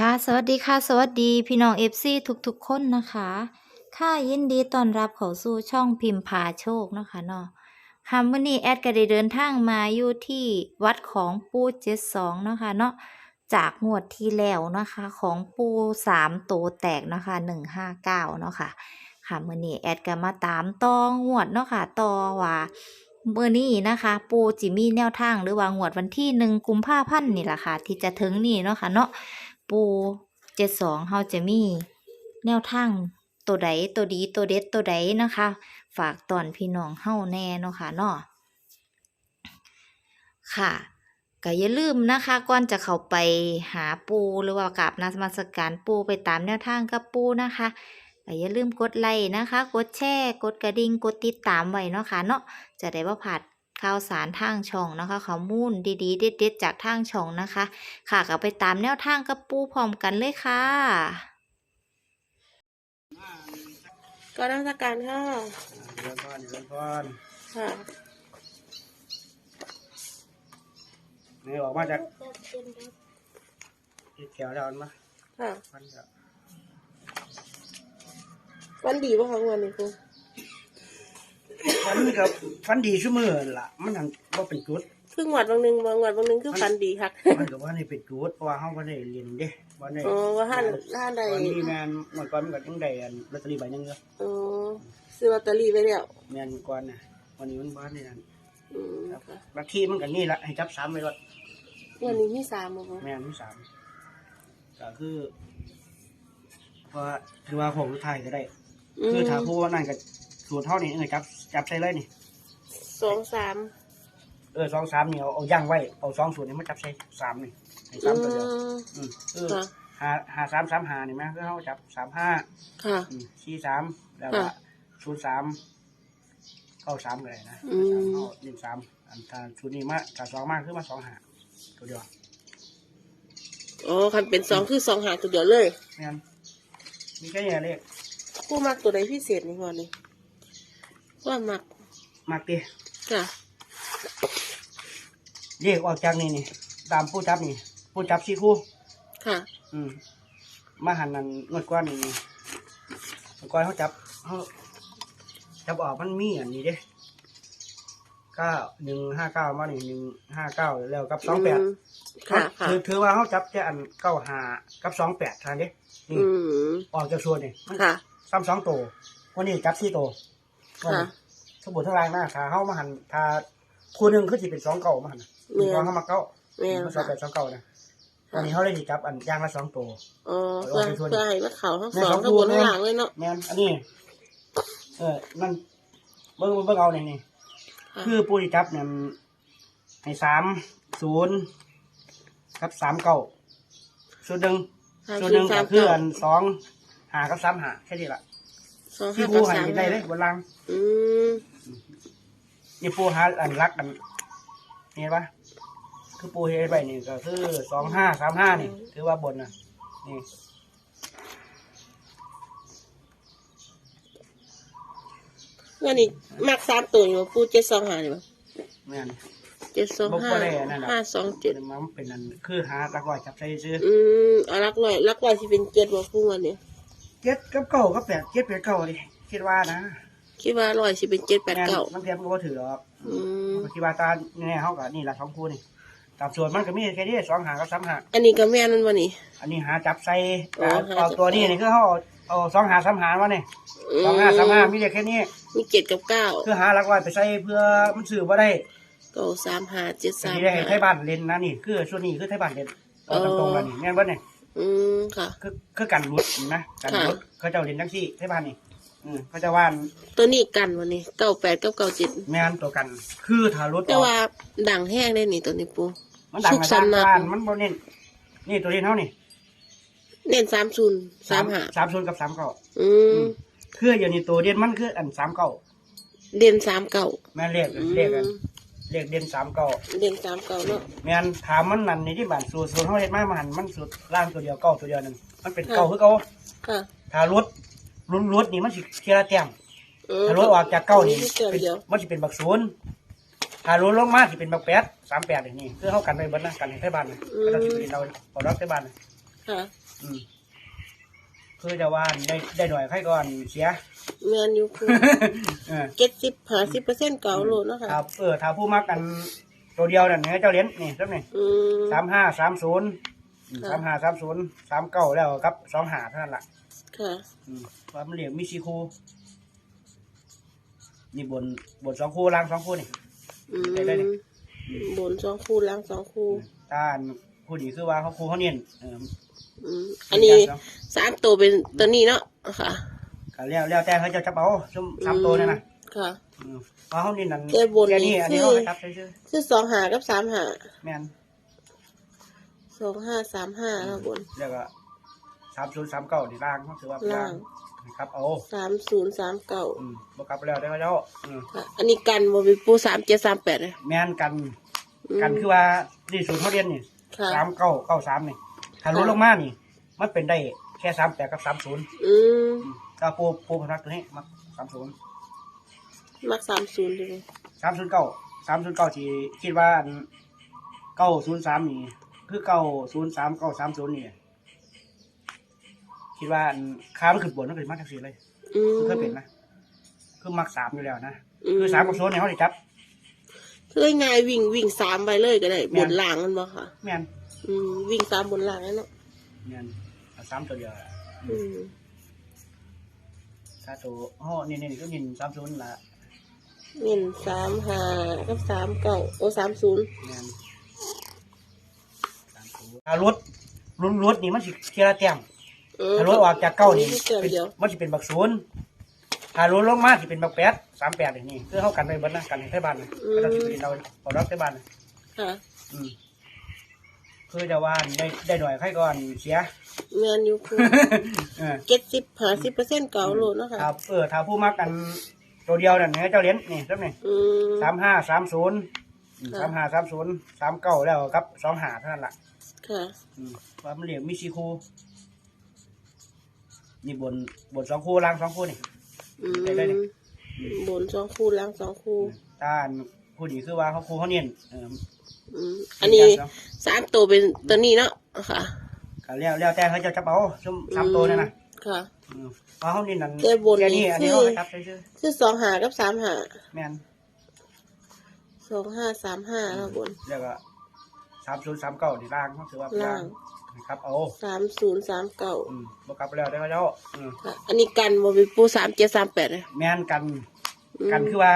ค่ะสวัสดีค่ะ สวัสดีพี่น้องเอฟซีทุกๆ คนนะคะ ค่ะยินดีต้อนรับเข้าสู่ช่องพิมพ์พาโชคเนาะคะเนาะค่ะมื่อนี้แอดก็ได้เดินทางมาอยู่ที่วัดของปูเจ็ดสองเนาะคะเนาะจากงวดที่แล้วนะคะ ของปูสามโตแตกนะคะหนึ่งห้าเก้าเนาะค่ะ ค่ะมื่อนี้แอดก็มาตามต่องวดเนาะค่ะต่อว่าเมื่อนี้นะคะ ปูจิมีแนวทางหรือว่างวดวันที่หนึ่งกุมภาพันธ์นี่แหละค่ะ ที่จะถึงนี่เนาะค่ะเนาะ ปูเจ็ดสองเฮาจะมีแนวทางตัวใดตัวดีตัวเด็ดตัวใดนะคะ ฝากตอนพี่น้องเฮาแน่เนาะค่ะเนาะค่ะก็อย่าลืมนะคะก่อนจะเข้าไปหาปูหรือว่ากราบนมัสการปูไปตามแนวทางกับปูนะคะก็อย่าลืมกดไลค์นะคะ กดแชร์ กดกระดิ่ง กดติดตามไว้เนาะค่ะเนาะจะได้บ่พลาด ข่าวสารทางช่องนะคะข้อมูลดีๆ เด็ดๆจากทางช่องนะคะ ค่ะก็ไปตามแนวทางกับปูพร้อมกันเลยค่ะก็นักสการค่ะเดินพรเดินพรค่ะนี่ออกมาจากที่แถวเรามาค่ะมันก็วันดีป่ะคะวันนี้ครู ฟันกับฟันดีชั่วมือล่ะ มันหังว่าเป็นจุดครึ่งวัดบางหนึ่งบางวัดบางหนึ่งคือฟันดีค่ะ มันก็ว่านี่เป็นจุดเพราะว่าเฮาบ่ได้เรียนเด้บ่ได้อ๋อว่าห้านห้านใดวันนี้แม่นเมื่อก่อนมันก็ยังได้อันลอตเตอรี่ใบหนึงเด้ออ๋อซื้อลอตเตอรี่ไว้แล้วแม่นก่อนน่ะวันนี้มันบ่ได้นั่นอืมค่ะบางทีมันก็นี่ละให้จับ3ไว้รถวันนี้มีสามบ่คะแม่นมีสามก็คือเพราะว่าถือว่าผมสุดท้ายก็ได้มคือถ้าผู้ว่านั่นก็ สูตรเท่านี้เออจับจับใส่เลยนี่สองสามเออสองสามนี่เอาเอาย่างไว้เอาสองส่วนนี้มาจับใส่สามนี่ให้อืสามตัวเดียวมอืมคือค่ะหาหาสามสามหานี่ไหมคือเขาจับสามห้าค่ะ อืมสี่สามแล้วก็ค่ะศูนย์สามเข้าสามเลยนะอืม สามเข้าหนึ่งสามอันถ้าชุดนี้มาถ้าสองมากคือมาสองหาตัวเดียวอ๋อคันเป็นสองคือสองหาตัวเดียวเลยไม่งั้นมีแค่นี้เลข ผู้มักตัวใดพิเศษนี่วันนี้ ว่ามักมากตีค่ะเลขออกจากนี่นี่ ตามผู้จับนี่ ผู้จับสี่คู่ ค่ะ อืม มาหันนั่นงวดก้อนนี่นี่งวดก้อนเขาจับเขาจับออกมันมีอันนี้เด้เก้าหนึ่งห้าเก้ามาหนึ่งหนึ่งห้าเก้าแล้วกับสองแปดมค่ะค่ะถือถือว่าเขาจับแค่อันเก้าห้ากับสองแปดทางนี้นี่อืมออกจากส่วนนี่มันค่ะซ้ำสองตัววันนี้จับสี่ตัววัน ค่ะนี้สมบูรณ์ทั้งรายหน้าถ้าเขามาหันถ้าคู่หนึ่งคือสิเป็นสองเก้ามาหันแม่นมีความเข้ามาเก้าแม่นมันสองค่ะแปดสองเก้านะวันนี้เขาเลยสิจับอันย่างละสองตัวอ๋อเพื่อเอาไปชวนเพื่อให้มันเขาทั้งแม่สองสองทั้งบนตัวทั้งแม่หลังเลยเนาะแม่นอันนี้เออนั่นเบิ่งเบิ่งเอาเนี่ยนี่ค่ะคือปูที่จับเนี่ยมันให้สามศูนย์กับสามเก้าส่วนหนึ่งห้าส่วนศูหนนึ่งย์สาก็มคือเก้าอันสองหากับสามหาแค่นี้ละ สองที่ห้าปูกับให้สามได้เลยบนล่างอืมนี่ปูหาอันรักกันเห็นปะคือปูเฮ็ดไปนี่ก็คือสองห้าสามห้านี่ ถือว่าบนนะนี่วันนี้มักสามตัวอยู่บ่ปูเจ็ดสองห้านี่บ่แม่น เจ็ดสองบ่ห้าบ่ได้อันนั้นหรอก ห้าสองเจ็ดมันเป็นอันคือหาตะกร้อยจับใส่ซื้ออืมเอารักร้อยรักร้อยที่เป็นเจ็ดบ่ปูวันนี้ เจ็ดกับเก้ากับแปดเจ็ดแปดเก้าดิคิดว่านะคิดว่าร้อยที่เป็นเจ็ดแปดเก้าแม่นมันเทียมก็บ่ถือหรอกอืมคิดว่าตาแน่เฮาก็นี่ละสองคู่นี่ตามส่วนมันก็มีแค่นี้สองหากับสามหาอันนี้ก็แม่นมันวันนี้อันนี้หาจับใส่อ๋อเอาหาเอาจับตัวนี้นี่คือเฮาเอาเอาสองหาสามหามาเนี่ยสองหาสามหามีแต่แค่นี้มีเจ็ดกับเก้าคือหาหลักร้อยไปใส่เพื่อมันซื้อบ่ได้เก้าสามห้าเจ็ดก็สามสิได้ให้ห้า ไทยบ้านเล่นนะนี่คือส่วนนี้คือไทยบ้านเล่นเอาตรงๆแล้วนี่แม่นบ่เนี่ย อืมค่ะ คือคือกันรุดนะกันค่ะรุดเขาเจ้าเล่นจังซี่ไทยบ้านนี่อืมเขาจะว่านตัวนี้กันวันนี้เก้าแปดกับเก้าเจ็ดแม่นตัวกัน คือถ้ารถแต่ว่าดังแห้งได้นี่ตัวนี้ปูมันดังสุขอาสัจารนต์ย์นะบ้านมันบ่เน้นนี่ตัวเล่นเท่านี่เน้นสามศูนย์สามห้าสามศูนย์กับสามเก้าอืมคืออย่างนี้ตัวเด่นมันคืออันสามเก้าเด่นสามเก้าแม่นเลขอืมเลขอัน เลขเด่นสามเก้าเด่นสามเก้าเนาะแม่นถามมันนั่นนี่ที่บ้านสูตรสูตรเขาเฮ็ดมามันหันมันสูตรล่างตัวเดียวเก้าตัวเดียวนึงมันเป็นเก้าคือเก้าค่ะถ้ารถรถรถนี่มันสิเทียละแต้มอืมถ้ารถออกจากเก้านี่เกินเป็นเดียวมันสิเป็นบักศูนย์ถ้ารถลงมาสิเป็นบักแปดสามแปดอย่างนี้คือเขากันไปเบิดนะกันให้ไทยบ้านนะก็ต้องสิไปเราเอารักไทยบ้านนะค่ะอืม คือจะว่าได้ได้หน่อยใครก่อนเสีย แมนอยู่ปูเออ เจ็ดสิบห้าสิบเปอร์เซ็นต์เก่าโลดเนาะค่ะครับเออถ้าผู้มักกันตัวเดียวนั่นเนี่ยเจ้าเหรียญนี่ครับนี่อืม สามห้าสามศูนย์ค่ะ สามห้าสามศูนย์สามเก้าแล้วครับสองหาเท่านั้นแหละค่ะอืมว่ามันเหลี่ยมมีสี่คู่นี่บนบนสองคู่ล่างสองคู่นี่ อืมได้ได้เลยบนสองคู่ล่างสองคู่ตาอันคู่ดีคือว่าเขาคู่เขาเนียนเออ อืมอันนี้สามตัวเป็นตัวนี้เนาะค่ะก็แล้วแล้วแต่เขาจะจับเอาซุ่มสามตัวนี่นะค่ะ อืมว่าเขานี่นั่นแต่บนแค่นี้อันนี้คือเขาไปจับซื่อคือสองหากับสามหาๆแม่นสองห้าสามห้าแล้วบนแล้วก็สามศูนย์สามเก้านี่ล่างเขาถือว่าเป็นล่างล่างนะครับเอาสามศูนย์สามเก้าอืมบกลับแล้วได้เขาเจ้าอืมค่ะ อันนี้กันบเป็นปูสามเจ็ดสามแปดเลยแม่นกันอืมกันคือว่านี่ศูนย์เขาเรียนนี่ค่ะ สามเก้าเก้าสามนี่ถ้าลดลงมานี่ มันเป็นได้แค่สามแปดกับสามศูนย์อืมก็ปูปูพนักตัวนี้มาสามศูนย์มักสามศูนย์เลยสามศูนย์เก้าสามศูนย์เก้าที่คิดว่าเก้าศูนย์สามนี่ คือเก้าศูนย์สามเก้าสามศูนย์นี่คิดว่าอันค้ามันขึ้นบนมันขึ้นมากทั้งสี่เลยอืมเคยเป็นนะคือมักสามอยู่แล้วนะอืคือสามกับศูนย์เนี่ยเขาได้จับคือง่ายๆวิ่งวิ่งสามไปเลยก็ได้แม่บนนล่างมันบ่ค่ะแม่นอืมวิ่งสามบนล่างนั่นเนาะแม่นเอา สามตัวเดียวอะอืมถ้าตัวห่อนี่นี่ก็ยินสามศูนย์ละเงินสามห้ากับสามเก้าโอ้สามศูนย์แม่นสามศูนย์ถ้ารถรถรถนี่มันสิเทียละแต้มเออถ้ารถออกจากเก้านี่เต็มเป็นเดียวมันสิเป็นบักศูนย์ถ้ารถลงมาสิเป็นบักแปดสามแปดอย่างนี้คือเขากันไปเบิดนะกันให้ไทบ้านนะก็ต้องสิเป็นเราเอารับไทบ้านนะค่ะ อืมคือจะว่าได้ได้หน่อยใครก่อนเสีย เงินอยู่ปูเออเจ็ดสิบห้าสิบเปอร์เซ็นต์เก่าโลดเนาะค่ะครับเออถ้าผู้มักกันตัวเดียวนั่นเนี่ยเจ้าเหรียญนี่ครับนี่อืมสามห้าสามศูนย์ค่ะสามห้าสามศูนย์สามเก้าแล้วครับสองหาเท่านั้นแหละค่ะอืมว่ามันเหลี่ยมมีสี่คู่นี่บนบนสองคู่ล่างสองคู่นี่ อืได้ได้เลยมบนสองคู่ล่างสองคู่ตาอันคู่ดีคือว่าเขาคู่เขาเนียนเอออืมอันนี้สามตัวเป็นตัวนี้เนาะค่ะ ก็แล้วแล้วแต่เขาจะจับเอาซุ่มสามตัวนี่นะค่ะ อืมว่าเขานี่นั่นแต่บนแค่นี้อันนี้คือ เขาไปจับซื่อคือสองหากับสามหาๆแม่นสองห้าสามห้าแล้วบน แล้วก็สามศูนย์สามเก้านี่ล่างเขาถือว่าเป็นล่างล่างนะครับเอาสามศูนย์สามเก้าอืมบกลับแล้วได้เขาเจ้าอืมค่ะ อันนี้กันบเป็นปูสามเจ็ดสามแปดเลยแม่นกันอืมกันคือว่า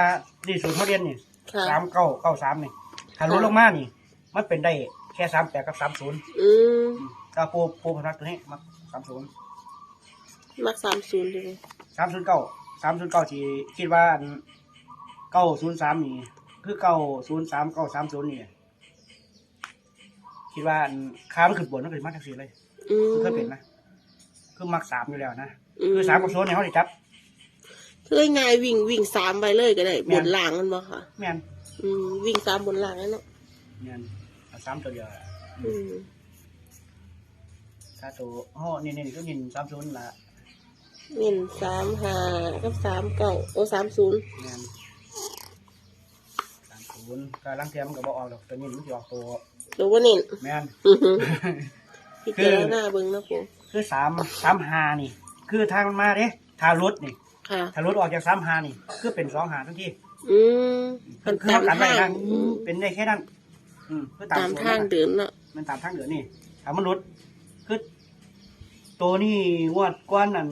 นี่ศูนย์เขาเรียนนี่ ค่ะ สามเก้าเก้าสามนี่ถ้าลดลงมานี่ มันเป็นได้แค่สามแปดกับสามศูนย์อืม ก็ปูปูพนักตัวนี้มาสามศูนย์มักสามศูนย์เลยสามศูนย์เก้าสามศูนย์เก้าที่คิดว่าเก้าศูนย์สามนี่คือเก้าศูนย์สามเก้าสามศูนย์นี่คิดว่าอันค้ามันขึ้นบนมันขึ้นมากทั้งสี่เลยอืมเคยเป็นนะคือมักสามอยู่แล้วนะอืคือสามกับศูนย์เนี่ยเขาได้จับคือง่ายๆวิ่งวิ่งสามไปเลยก็ได้แม่บนนล่างมันบ่ค่ะแม่นอืมวิ่งสามบนล่างนั่นเนาะแม่นเอาสามตัวเดียวอะอืมถ้าตัวห่อนี่นี่ก็ยินสามศูนย์ละเงินสามห้ากับสามเก้าโอ้สามศูนย์แม่นสามศูนย์ก็ลังเทียมมันก็บอกออกดอกตัวนี้มันจะออกตัวหรือว่าเน้นแม่น อือหือพิจารณาเบิ่งนะปูคือสามสามหานี่ คือทางมันมาเด้ทางรถนี่ค่ะถ้ารถออกจากสามหานี่ คือเป็นสองหาทันทีอืมคืมัอนคือตามเท่ากันได้ทางนะอืมเป็นได้แค่นั้น อืมคือตามตามสวนทางนั่นน่ะเดินเนาะมันตามทางเดือนนี่ถามมันรถคือ ตัวนี้งวดก้อนนั่น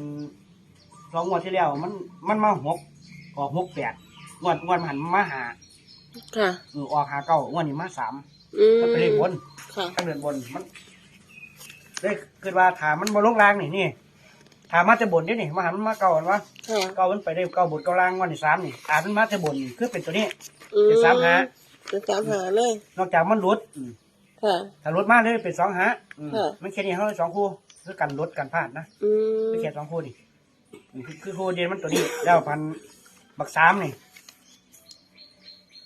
สองงวดที่แล้ว มันมันมาหกออกหกแปดงวดงวดมันหันมาหาค่ะ เออออกหาเก้างวดนี้มาสามอืมก็เป็นเลขบนค่ะทางเดินบนมันเลยคิดว่าถามมันมาลงรางนี่นี่ถามมาจะบนนี่นี่มาหันมันมาเก้าอันวะค่ะเก้ามันไปได้เก้าบนเก้าล่างวันที่สามนี่ถามมันมาจะบนนี่คือเป็นตัวนี้ อืเป็นสามหา เป็นสามหาเลย นอกจากมันรถอืมค่ะ ถ้ารถมาเลยเป็นสองหาอืมค่ะ มันแค่นี้เขาเลยสองคู่ คือกันรถกันพลาดนะอืมไม่แค่สองคู่นี่อืมคือคือคู่เดียนมันตัวนี้ แล้วพันบักสามนี่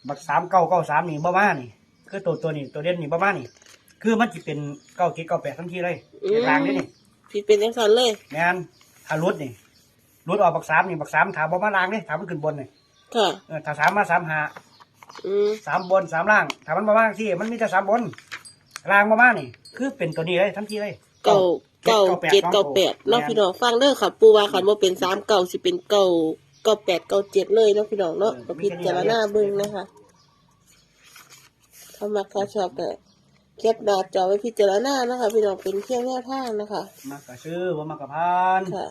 บักสามเก้าเก้าสามนี่บ้าบ้านี่ คือตัวตัวนี้ตัวเด่นนี่บ้าบ้านี่ คือมันจะเป็นเก้าเจ็ดเก้าแปดทั้งทีเลยในรางนี่นี่ผิดเป็นจังสันเลยแม่นถ้ารถนี่รถออกบักสามนี่บักสามถามบ่มาล่างนี่ถามมันขึ้นบนนี่ค่ะเออถ้าสามมาสามหา อืมสามบนสามล่างถ้ามันมาบ้างที่มันมีแต่สามบนล่างมาบ้างนี่ คือเป็นตัวนี้เลยทั้งทีเลยเก่า เก้าเจ็ดเก้าแปดเนาะพี่น้องฟังเด้อค่ะปูว่าคันว่าเป็นสามเก้าสิเป็นเก้าเก้าแปดเก้าเจ็ดเลยเนาะพี่น้องเนาะก็พิจารณาเบิ่งนะคะถ้ามักถ้าชอบก็แคปหน้าจอไว้พิจารณานะคะ พี่น้องเป็นเพียงแนวทางนะคะ มากกับชื่อว่ามากกับพานค่ะ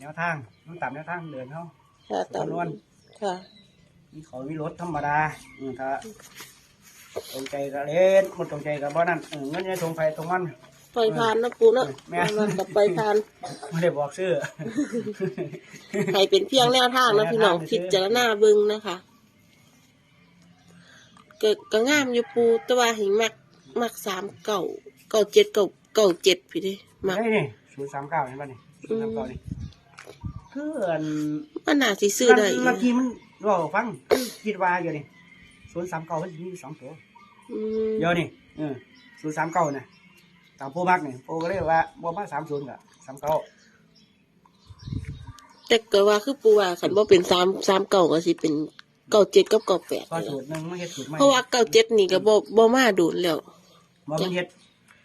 แนวทางต้องตามแนวทางเดินเขาค่ะตามจำนวนค่ะมีเขามีรถธรรมดาอืมถ้าตรงใจก็เล่นหมดตรงใจก็บ่นั่นเออเงินในทงไฟตรงมัน ปล่อยผ่านนะปูเนาะแม่ มันกับปล่อยผ่านไม่ได้บอกชื่อ ให้เป็นเพียงแนวทางนะพี่น้องแนวทางพิจารณาเบิ่งนะคะก็ก็งามอยู่ปูแต่ว่าให้มักมักสามเก่าเก่าเจ็ดเก่าเก่าเจ็ดพี่เดิมักนี่นี่ศูนย์สามเก้าเห็นป่ะนี่ศูนย์สามเก้านี่คืออันมันน่าสิซื้อได้เมื่อกี้มันบอกฟังคิดว่าอยู่นี่ศูนย์สามเก้ามันมีสองตัว อืมเดี๋ยวนี่เออศูนย์สามเก้าเนี่ย ตามผู้มักนี่ผู้ก็เรียกว่าบ่มาสามศูนย์กับสามเก้าแต่ก็ว่าคือปูว่าคันว่าเป็นสามสามเก่าก็สิเป็นเก่าเจ็ดกับเก่าแปดพอสูตรหนึ่งไม่เฮ็ดสูตรใหม่เพราะว่าเก่าเจ็ดนี่ก็บ่บ่มาโดูแล้วบ่มันเฮ็ด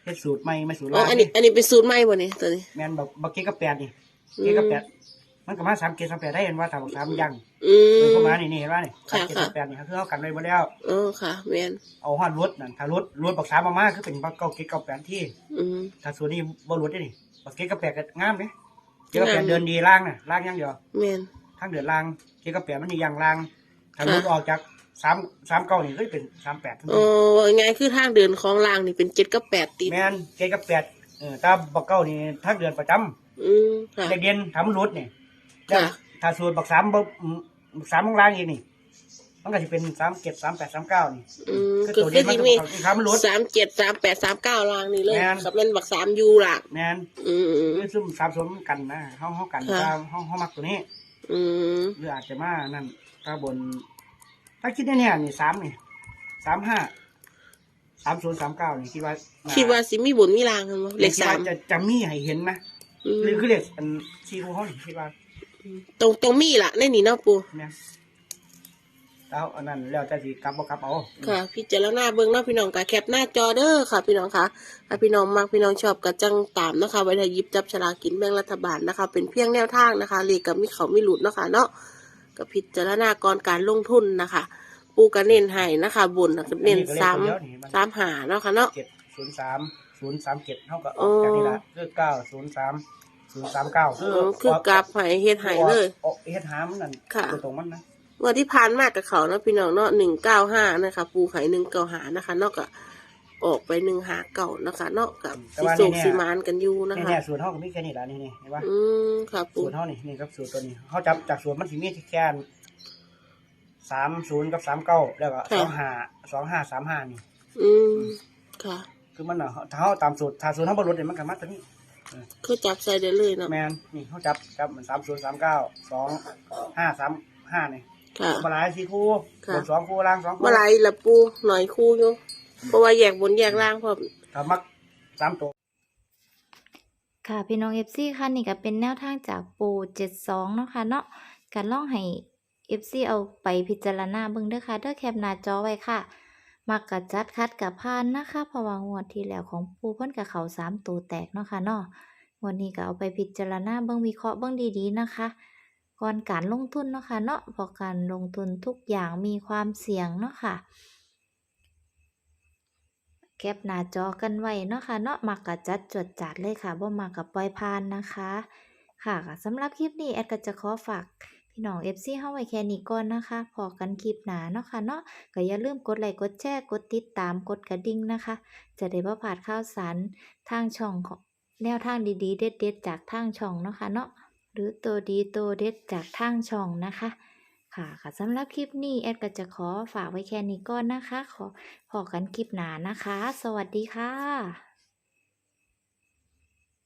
เฮ็ดสูตรใหม่ไม่สูตรอ๋อล่างอันนี้ อันนี้เป็นสูตรใหม่บ่นี่ตัวนี้แม่นแบบบักเก็ตกับแปดนี่อืเก็ตกับมแปด มันก็มาสามเก็ตสามแปดได้เห็นว่าถ้าบอกสามยังอืเออม เข้ามานี่นี่เห็นว่านี่ค่ะสามเก็ตสามแปดนี่คือเขากันไว้หมดแล้วอ๋อค่ะแม่นเอาฮอดรถนั่นถ้ารถรถบักสามมามาคือเป็นบักเก้าเก็ตเก้าแปดที่ อืม ถ้าส่วนนี้บ่รถได้นี่บักเก็ตกับแปดก็งามเด้เก็ตกับแปดงาม เดินดีล่างน่ะล่างอยังเดียวแม่นทางเดินล่างเก็ตกับแปดมันนี่ยังล่างถ้าค่ะรถออกจากสามสามเก้านี่ก็เป็นสามแปดทั้งอ๋ทีอว่าง่ายคือทางเดินของรางนี่เป็นเจ็ดกับแปดติด แม่นเก็ตกับแปดเออถ้าบักเก้านี่ทางเดินประจำอืมค่ะเด็กเรียนทำรถนี่ ค่ะถ้าส่วนบักสามบักอืมบักสามของล่างอีกนี่ มันก็จะเป็นสามเจ็ดสามแปดสามเก้านี่ อืมคือก็ตัวคืเดียอวมันที่ก็มีบักสามมันรถสามเจ็ดสามแปดสามเก้ารางนี่เลยแม่น กับเป็นบักสามยูหลักแม่นอืมอืมคือซุ่มสามส่วนมันกันนะห้องห้องกันค่ะ ตามห้องห้องมักตัวนี้ อืมหรืออาจจะมานั่นถ้าบน ถ้าคิดแน่ๆนี่สามนี่สามห้าสามศูนย์สามเก้านี่คิดว่าน่คิดว่าสิมีบุญมีรางกันบ่เลขคิดสาว่ามจะจะมีให้เห็นนะอืมหรือคือเลขอันซีคูเขานี่คิดว่า ตรงตรงมีล่ะในนี่เนาะปูเนี่ยแล้วอันนั้นแล้วจะสีกลับบ่กลับเอาค่ะ พิจารณาเบิ่งเนาะพี่น้องกะแคปหน้าจอเด้อค่ะ พี่น้องคะถ้าพี่น้องมักพี่น้องชอบกะจังตามนะคะไว้ถ้าหยิบจับฉลากกินแบ่งรัฐบาลนะคะ เป็นเพียงแนวทางนะคะเลขกับมีเขามีหลุดเนาะค่ะเนาะกับพิจารณาก่อนการลงทุนนะคะ ปูกระเน้นให้นะคะบนน่ะก็เน้นซ้ำซ้ำหาเนาะค่ะเนาะ เจ็ดศูนย์สามศูนย์สามเจ็ดเท่ากับออ๋ออกจากนี่ละคือเก้าศูนย์สาม ศูนย์สามเก้าอืมคือกราฟให้เฮ็ดให้เลยออกเฮ็ดหามันนั่นค่ะ ตัวตรงมันนะงวันที่ผ่านมากับเขาเนาะพี่น้องเนาะหนึ่งเก้าห้านะคะ ปูไข่หนึ่งเก้าหานะคะเนาะก็ออกไปหนึ่งหาเก่านะคะเนาะกับสีสูงสีมานกันอยู่นะนี่คะเนี่ยสูตรเท่ากับมีแค่นี้ละนี่นี่เห็นปะอืมค่ะปูสูตรเท่านี่นี่ครับสูตรตัวนี้เขาจับจากสูตรมันสิมีแค่สามศูนย์กับสามเก้าแล้วก็สองห้าสองห้าสามห้านี่ อืมค่ะ คือมันเนาะถ้าเขาตามสูตรถ้าสูตรเขาบรรลุเนี่ยมันกันมาตัวนี้ คือจับใส่ได้เลยเนาะแมนนี่เขาจับจับเหมือนสามศูนย์สามเก้าสองห้าสามห้านี่ค่ะมาหลายสี่คู่ค่ะ บนสองคู่ล่างสองคู่เมื่อไหรละปูหน่อยคู่อยู่เพราะว่าแยกบนแยกล่างพร้อม ถ้ามักสามตัว ค่ะพี่น้องเอฟซีค่ะนี่ก็เป็นแนวทางจากปูเจ็ดสองเนาะค่ะเนาะการล่องให้เอฟซีเอาไปพิจารณาเบิ่งเด้อค่ะเด้อแคปหน้าจอไว้ค่ะ มักกะจัดคัดกับพานนะคะเพราะว่างวดที่แล้วของปูเพิ่นกับเขาสามตัวแตกเนาะค่ะเนาะงวันนี้ก็เอาไปพิจารณาเบิ่งวิเคราะห์เบิ่งดีๆนะคะ ก่อนการลงทุนเนาะค่ะเนาะเพราะการลงทุนทุกอย่างมีความเสี่ยงเนาะค่ะแคปหน้าจอกันไว้เนาะค่ะเนาะมักกะจัดจวดจัดเลยค่ะบ่มักกับปล่อยผ่านนะคะ ค่ะสำหรับคลิปนี้แอดก็จะขอฝาก พี่น้อง FC เฮาไว้แค่นี้ก่อนนะคะ พอกันคลิปหนาเนาะค่ะเนาะก็อย่าลืมกดไลค์กดแชร์กดติดตามกดกระดิ่งนะคะ จะได้บ่พลาดข่าวสารทางช่องของแนวทางดีๆ เด็ดๆจากทางช่องเนาะค่ะเนาะหรือตัวดีตัวเด็ดจากทางช่องนะคะ ค่ะค่ะสำหรับคลิปนี้แอดก็จะขอฝากไว้แค่นี้ก่อนนะคะ ขอพอกันคลิปหนานะคะ สวัสดีค่ะ